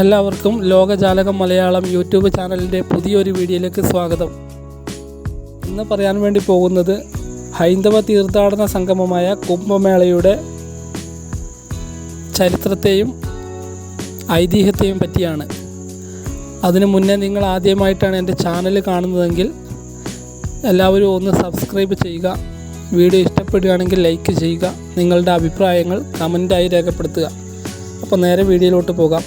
എല്ലാവർക്കും ലോകജാലകം മലയാളം യൂട്യൂബ് ചാനലിന്റെ പുതിയൊരു വീഡിയോയിലേക്ക് സ്വാഗതം. ഇന്ന് പറയാൻ വേണ്ടി പോകുന്നത് ഹൈന്ദവ തീർത്ഥാടന സംഗമമായ കുംഭമേളയുടെ ചരിത്രത്തെയും ഐതിഹ്യത്തെയും പറ്റിയാണ്. അതിനു മുന്നേ നിങ്ങൾ ആദ്യമായിട്ടാണ് എന്റെ ചാനൽ കാണുന്നതെങ്കിൽ എല്ലാവരും ഒന്ന് സബ്സ്ക്രൈബ് ചെയ്യുക വീഡിയോ ഇഷ്ടപ്പെടുകയാണെങ്കിൽ ലൈക്ക് ചെയ്യുക നിങ്ങളുടെ അഭിപ്രായങ്ങൾ കമന്റായി രേഖപ്പെടുത്തുക. അപ്പോൾ നേരെ വീഡിയോയിലോട്ട് പോകാം.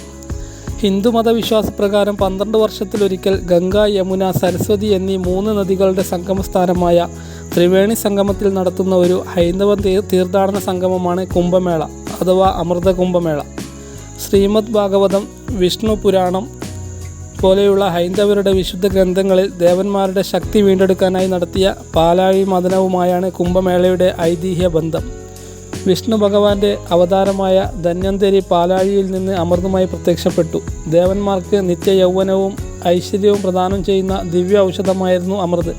ഹിന്ദുമത വിശ്വാസപ്രകാരം പന്ത്രണ്ട് വർഷത്തിലൊരിക്കൽ ഗംഗ യമുന സരസ്വതി എന്നീ മൂന്ന് നദികളുടെ സംഗമസ്ഥാനമായ ത്രിവേണി സംഗമത്തിൽ നടത്തുന്ന ഒരു ഹൈന്ദവ തീർത്ഥാടന സംഗമമാണ് കുംഭമേള അഥവാ അമൃത കുംഭമേള ശ്രീമദ് ഭാഗവതം വിഷ്ണു പുരാണം പോലെയുള്ള ഹൈന്ദവരുടെ വിശുദ്ധ ഗ്രന്ഥങ്ങളിൽ ദേവന്മാരുടെ ശക്തി വീണ്ടെടുക്കാനായി നടത്തിയ പാലാഴി മദനവുമായാണ് കുംഭമേളയുടെ ഐതിഹ്യ ബന്ധം വിഷ്ണു ഭഗവാന്റെ അവതാരമായ ധന്വന്തരി പാലാഴിയിൽ നിന്ന് അമൃതമായി പ്രത്യക്ഷപ്പെട്ടു. ദേവന്മാർക്ക് നിത്യ യൗവനവും ഐശ്വര്യവും പ്രദാനം ചെയ്യുന്ന ദിവ്യ ഔഷധമായിരുന്നു അമൃത്.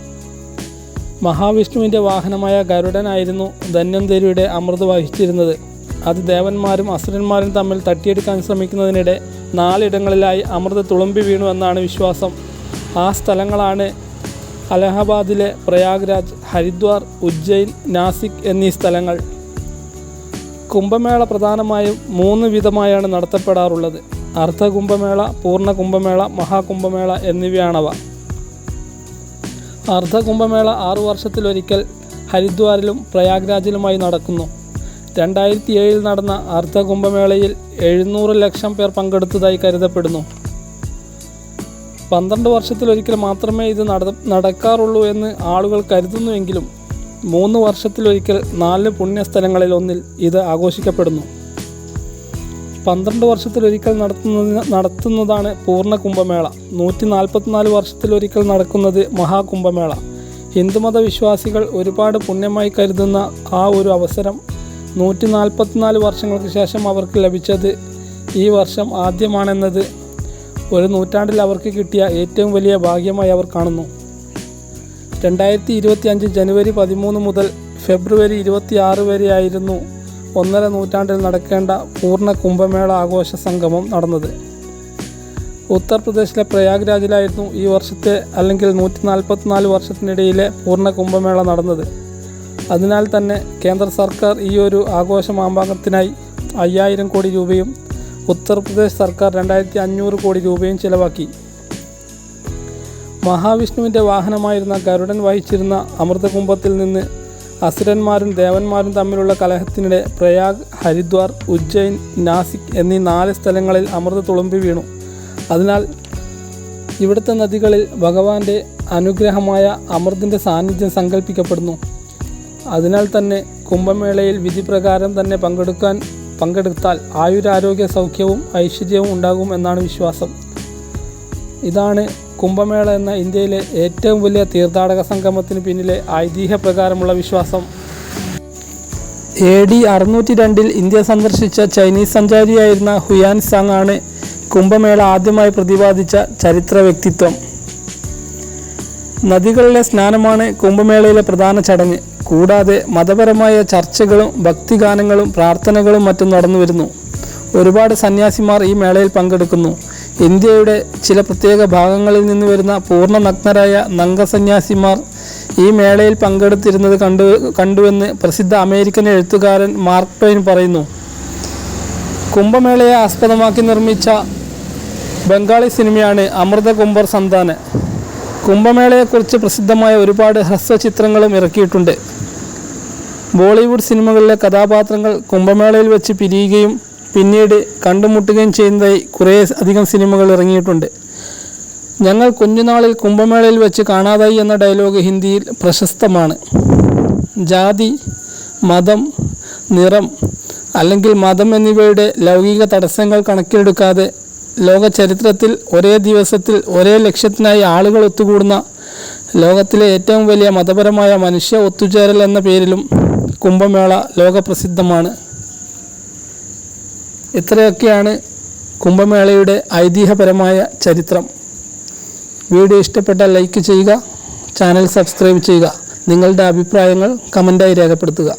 മഹാവിഷ്ണുവിന്റെ വാഹനമായ ഗരുഡനായിരുന്നു ധന്വന്തരിയുടെ അമൃത് വഹിച്ചിരുന്നത്. അത് ദേവന്മാരും അസുരന്മാരും തമ്മിൽ തട്ടിയെടുക്കാൻ ശ്രമിക്കുന്നതിനിടെ നാലിടങ്ങളിലായി അമൃത് തുളുമ്പി വീണു എന്നാണ് വിശ്വാസം. ആ സ്ഥലങ്ങളാണ് അലഹബാദിലെ പ്രയാഗ്രാജ് ഹരിദ്വാർ ഉജ്ജയിൻ നാസിക് എന്നീ സ്ഥലങ്ങൾ. കുംഭമേള പ്രധാനമായും മൂന്ന് വിധമായാണ് നടത്തപ്പെടാറുള്ളത്. അർദ്ധ കുംഭമേള പൂർണ കുംഭമേള മഹാകുംഭമേള എന്നിവയാണവ. അർദ്ധ കുംഭമേള ആറു വർഷത്തിലൊരിക്കൽ ഹരിദ്വാറിലും പ്രയാഗ്രാജിലുമായി നടക്കുന്നു. രണ്ടായിരത്തി ഏഴിൽ നടന്ന അർദ്ധ കുംഭമേളയിൽ എഴുന്നൂറ് ലക്ഷം പേർ പങ്കെടുത്തതായി കരുതപ്പെടുന്നു. പന്ത്രണ്ട് വർഷത്തിലൊരിക്കൽ മാത്രമേ ഇത് നട നടക്കാറുള്ളൂ എന്ന് ആളുകൾ കരുതുന്നുവെങ്കിലും മൂന്ന് വർഷത്തിലൊരിക്കൽ നാല് പുണ്യസ്ഥലങ്ങളിൽ ഒന്നിൽ ഇത് ആഘോഷിക്കപ്പെടുന്നു. പന്ത്രണ്ട് വർഷത്തിലൊരിക്കൽ നടത്തുന്ന നടത്തുന്നതാണ് പൂർണ കുംഭമേള നൂറ്റി നാൽപ്പത്തിനാല് വർഷത്തിലൊരിക്കൽ നടക്കുന്നത് മഹാകുംഭമേള. ഹിന്ദുമത വിശ്വാസികൾ ഒരുപാട് പുണ്യമായി കരുതുന്ന ആ ഒരു അവസരം നൂറ്റി നാൽപ്പത്തിനാല് വർഷങ്ങൾക്ക് ശേഷം അവർക്ക് ലഭിച്ചത് ഈ വർഷം ആദ്യമാണെന്നത് ഒരു നൂറ്റാണ്ടിൽ അവർക്ക് കിട്ടിയ ഏറ്റവും വലിയ ഭാഗ്യമായി അവർ കാണുന്നു. രണ്ടായിരത്തി ഇരുപത്തി അഞ്ച് ജനുവരി പതിമൂന്ന് മുതൽ ഫെബ്രുവരി ഇരുപത്തി ആറ് വരെയായിരുന്നു ഒന്നര നൂറ്റാണ്ടിൽ നടക്കേണ്ട പൂർണ കുംഭമേള ആഘോഷ സംഗമം നടന്നത്. ഉത്തർപ്രദേശിലെ പ്രയാഗ്രാജിലായിരുന്നു ഈ വർഷത്തെ അല്ലെങ്കിൽ നൂറ്റി നാൽപ്പത്തിനാല് വർഷത്തിനിടയിലെ പൂർണ കുംഭമേള നടന്നത്. അതിനാൽ തന്നെ കേന്ദ്ര സർക്കാർ ഈ ഒരു ആഘോഷ മാമ്പാങ്കത്തിനായി അയ്യായിരം കോടി രൂപയും ഉത്തർപ്രദേശ് സർക്കാർ രണ്ടായിരത്തി അഞ്ഞൂറ് കോടി രൂപയും ചിലവാക്കി. മഹാവിഷ്ണുവിന്റെ വാഹനമായിരുന്ന ഗരുഡൻ വഹിച്ചിരുന്ന അമൃതകുംഭത്തിൽ നിന്ന് അസുരന്മാരും ദേവന്മാരും തമ്മിലുള്ള കലഹത്തിനിടെ പ്രയാഗ് ഹരിദ്വാർ ഉജ്ജയിൻ നാസിക് എന്നീ നാല് സ്ഥലങ്ങളിൽ അമൃത തുളുമ്പി വീണു. അതിനാൽ ഇവിടുത്തെ നദികളിൽ ഭഗവാന്റെ അനുഗ്രഹമായ അമൃതിന്റെ സാന്നിധ്യം സങ്കല്പിക്കപ്പെടുന്നു അതിനാൽ തന്നെ കുംഭമേളയിൽ വിധിപ്രകാരം തന്നെ പങ്കെടുക്കാൻ പങ്കെടുത്താൽ ആയുരാരോഗ്യ സൗഖ്യവും ഐശ്വര്യവും ഉണ്ടാകും എന്നാണ് വിശ്വാസം. ഇതാണ് കുംഭമേള എന്ന ഇന്ത്യയിലെ ഏറ്റവും വലിയ തീർത്ഥാടക സംഗമത്തിന് പിന്നിലെ ഐതിഹ്യപ്രകാരമുള്ള വിശ്വാസം. എ ഡി അറുന്നൂറ്റി രണ്ടിൽ ഇന്ത്യ സന്ദർശിച്ച ചൈനീസ് സഞ്ചാരിയായിരുന്ന ഹുയാൻ സാങ് ആണ് കുംഭമേള ആദ്യമായി പ്രതിപാദിച്ച ചരിത്ര വ്യക്തിത്വം. നദികളിലെ സ്നാനമാണ് കുംഭമേളയിലെ പ്രധാന ചടങ്ങ്. കൂടാതെ മതപരമായ ചർച്ചകളും ഭക്തിഗാനങ്ങളും പ്രാർത്ഥനകളും മറ്റും നടന്നു വരുന്നു ഒരുപാട് സന്യാസിമാർ ഈ മേളയിൽ പങ്കെടുക്കുന്നു. ഇന്ത്യയുടെ ചില പ്രത്യേക ഭാഗങ്ങളിൽ നിന്ന് വരുന്ന പൂർണ നഗ്നരായ നങ്ക സന്യാസിമാർ ഈ മേളയിൽ പങ്കെടുത്തിരുന്നത് കണ്ടു കണ്ടുവെന്ന് പ്രസിദ്ധ അമേരിക്കൻ എഴുത്തുകാരൻ മാർക്ക് ടോയിൻ പറയുന്നു. കുംഭമേളയെ ആസ്പദമാക്കി നിർമ്മിച്ച ബംഗാളി സിനിമയാണ് അമൃത കുംഭർ സന്താന. കുംഭമേളയെക്കുറിച്ച് പ്രസിദ്ധമായ ഒരുപാട് ഹ്രസ്വ ചിത്രങ്ങളും ഇറക്കിയിട്ടുണ്ട്. ബോളിവുഡ് സിനിമകളിലെ കഥാപാത്രങ്ങൾ കുംഭമേളയിൽ വെച്ച് പിരിയുകയും പിന്നീട് കണ്ടുമുട്ടുകയും ചെയ്യുന്നതായി കുറേ അധികം സിനിമകൾ ഇറങ്ങിയിട്ടുണ്ട്. ഞങ്ങൾ കുഞ്ഞുനാളിൽ കുംഭമേളയിൽ വെച്ച് കാണാതായി എന്ന ഡയലോഗ് ഹിന്ദിയിൽ പ്രശസ്തമാണ്. ജാതി മതം നിറം അല്ലെങ്കിൽ മതം എന്നിവയുടെ ലൗകിക തടസ്സങ്ങൾ കണക്കിലെടുക്കാതെ ലോക ചരിത്രത്തിൽ ഒരേ ദിവസത്തിൽ ഒരേ ലക്ഷ്യത്തിനായി ആളുകൾ ഒത്തുകൂടുന്ന ലോകത്തിലെ ഏറ്റവും വലിയ മതപരമായ മനുഷ്യ ഒത്തുചേരൽ എന്ന പേരിലും കുംഭമേള ലോകപ്രസിദ്ധമാണ്. ഇത്രയൊക്കെയാണ് കുംഭമേളയുടെ ഐതിഹ്യപരമായ ചരിത്രം. വീഡിയോ ഇഷ്ടപ്പെട്ടാൽ ലൈക്ക് ചെയ്യുക ചാനൽ സബ്സ്ക്രൈബ് ചെയ്യുക നിങ്ങളുടെ അഭിപ്രായങ്ങൾ കമന്റായി രേഖപ്പെടുത്തുക.